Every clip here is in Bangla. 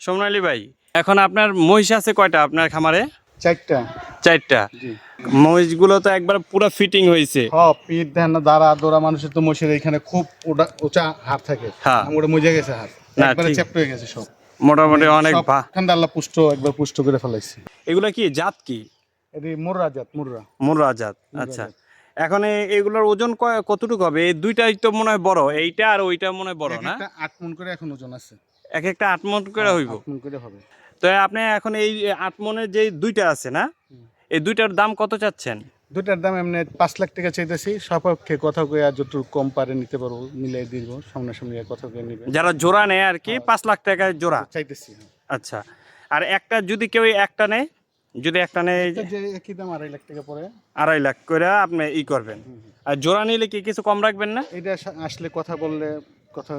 সোমনালী ভাই এখন আপনার মহিষ আছে কয়টা আপনার খামারে? চারটা। চারটা? মহিষগুলো তো একবার পুরো ফিটিং হয়েছে। হ পিঠ দেন না দাঁড়া দৌড়া মানুষের তো মোষের এখানে খুব ওটা উঁচা হাত থাকে। হ্যাঁ। আমার মজে গেছে হাত না, একবারে। চ্যাপ্ট হয়ে গেছে সব। মোটামুটি অনেক ঠান্ডা আল্লাহ পুষ্ট একবার পুষ্ট করে ফেলাইছে। এগুলো কি জাত কি? এটি মুর্রা জাত মুর্রা। মুর্রা জাত আচ্ছা। এখন এগুলোর ওজন কতটুকু হবে? এই দুইটাই তো মনে হয় বড় এইটা আর ওইটা মনে হয় বড় না? আট মন করে এখন ওজন আছে। এক একটা আট মন করে হইব। মন করে হবে। তো আপনি এখন এই আট মনের যে দুইটা আছে না এই দুইটার দাম কত চাচ্ছেন? দুটার দাম এমনি পাঁচ লাখ টাকা চাইতেছি। সপক্ষে কথা কয়ে আর যতটুকু কম পারে নিতে পারব মিলাই দিব সামনাসামনি আর কথা কয়ে নিবে। যারা জোড়া নেয় আর কি হ্যাঁ। পাঁচ লাখ টাকায় জোড়া? চাইতেছি আচ্ছা আর একটা যদি কেউ একটা নেয় যদি একটা নেয় এই যে একই দাম আড়াই লাখ টাকা পরে আড়াই লাখ করে আপনি ই করবেন। আর জোড়া নিলে কি কিছু কম রাখবেন না? এটা আসলে কথা বললে কথা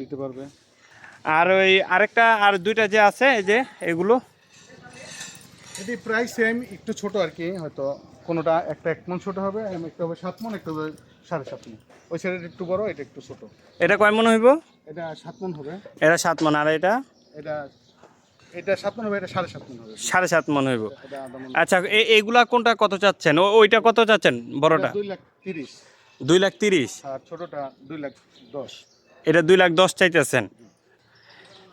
নিতে পারবে। আর ওই আরেকটা আর দুইটা যে আছে এই যে এগুলো। এটি প্রায় সেম একটু ছোট আর কি হয়তো কোনোটা একটা এক মন ছোট হবে একটা হবে সাত মন একটা হবে সাড়ে সাত মন। ওই সাইডে একটু বড় এটা একটু ছোট। এটা কয় মন হইব? এটা সাত মন হবে। এটা সাত মন আর এটা? এটা এটা সাত মন হবে এটা সাড়ে সাত মন হবে। সাড়ে সাত মন হইব। আচ্ছা এইগুলা কোনটা কত চাচ্ছেন? ওইটা কত চাচ্ছেন বড়টা? দুই লাখ তিরিশ। দুই লাখ তিরিশ। আর ছোটটা দুই লাখ দশ। এটা দুই লাখ দশ চাইতেছেন।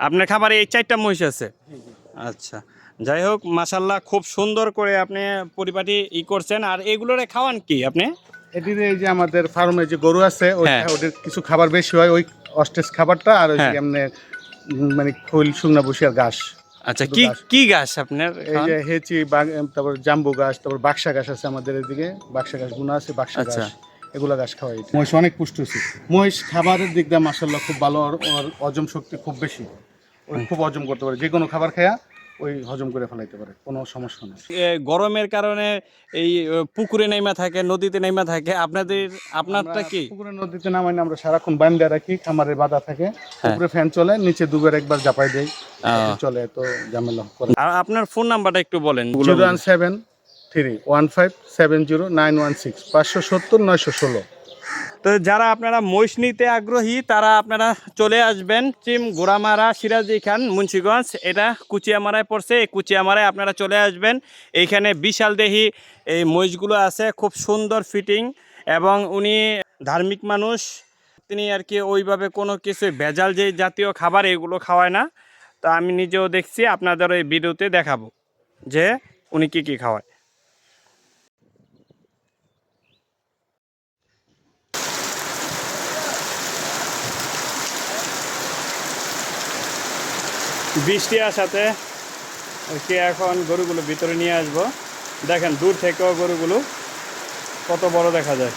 আপনার খাবারে এই চারটা মহিষ আছে। আচ্ছা যাই হোক মাসাল্লাহ খুব সুন্দর করে আপনি পরিপাটি ই করছেন। আর এগুলোরে খাওয়ান কি আপনি? এটির এই যে আমাদের ফার্মে যে গরু আছে হ্যাঁ। ওদের কিছু খাবার বেশি হয় ওই অস্টেজ খাবারটা আর ওই যে হ্যাঁ। এমনি মানে খৈল শুকনা বসি আর ঘাস। আচ্ছা কি ঘাস। কি গাছ আপনার এই যে হেচি তারপর জাম্বু গাছ তারপর বাক্সা গাছ আছে আমাদের এদিকে। বাক্সা গাছ গুণা আছে বাক্সা গাছ আচ্ছা। এগুলা গাছ খাওয়াই মহিষ অনেক পুষ্ট মহিষ খাবারের দিক দিয়ে মাসাল্লাহ খুব ভালো আর ওর হজম শক্তি খুব বেশি। ওই খুব হজম করতে পারে। যে কোনো খাবার খায়া ওই হজম করে ফেলাইতে পারে কোনো সমস্যা নেই। গরমের কারণে এই পুকুরে নেমা থাকে নদীতে নেমা থাকে আপনাদের আপনারটা কি? পুকুরের নদীতে নামাই আমরা সারাক্ষণ বান্ধা রাখি খামারে বাঁধা থাকে হ্যাঁ। উপরে ফ্যান চলে নিচে দুবার একবার জাপাই আহ, চলে তো ঝামেলা করে। আর আপনার ফোন নাম্বারটা একটু বলেন। Zero one seven three one five seven zero nine one six পাঁচশো সত্তর নয়শো ষোলো। তো যারা আপনারা মহিষ নিতে আগ্রহী, তারা আপনারা চলে আসবেন চিম, গোড়ামারা, সিরাজি খান, মুন্সিগঞ্জ। এটা কুচিয়ামারায় পড়ছে। এই কুচিয়ামারায় আপনারা চলে আসবেন। এইখানে বিশাল দেহি এই মহিষগুলো আছে, খুব সুন্দর ফিটিং এবং উনি ধার্মিক মানুষ। তিনি আর কি ওইভাবে কোনো কিছু ভেজাল যে জাতীয় খাবার এগুলো খাওয়ায় না। তো আমি নিজেও দেখছি, আপনাদের ওই ভিডিওতে দেখাবো যে উনি কি কি খাওয়ায়। বৃষ্টি আসাতে কি এখন গরুগুলো ভিতরে নিয়ে আসব। দেখেন দূর থেকেও গরুগুলো কত বড় দেখা যায়।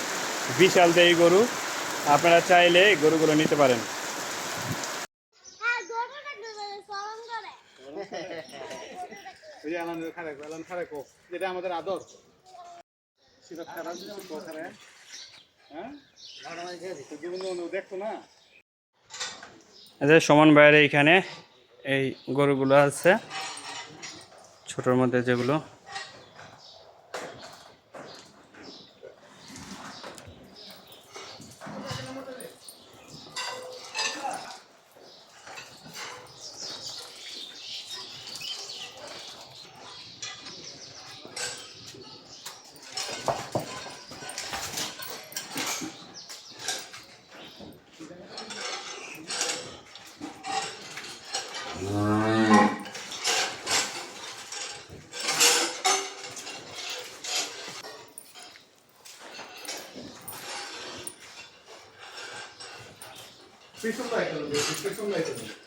বিশাল দেই গরু। আপনারা চাইলে গরুগুলো নিতে পারেন। যেটা আমাদের আদর হ্যাঁ? দেখতো না সমান বাইরে এখানে এই গরুগুলো আছে ছোটোর মধ্যে যেগুলো Fix on the item, fix on the item.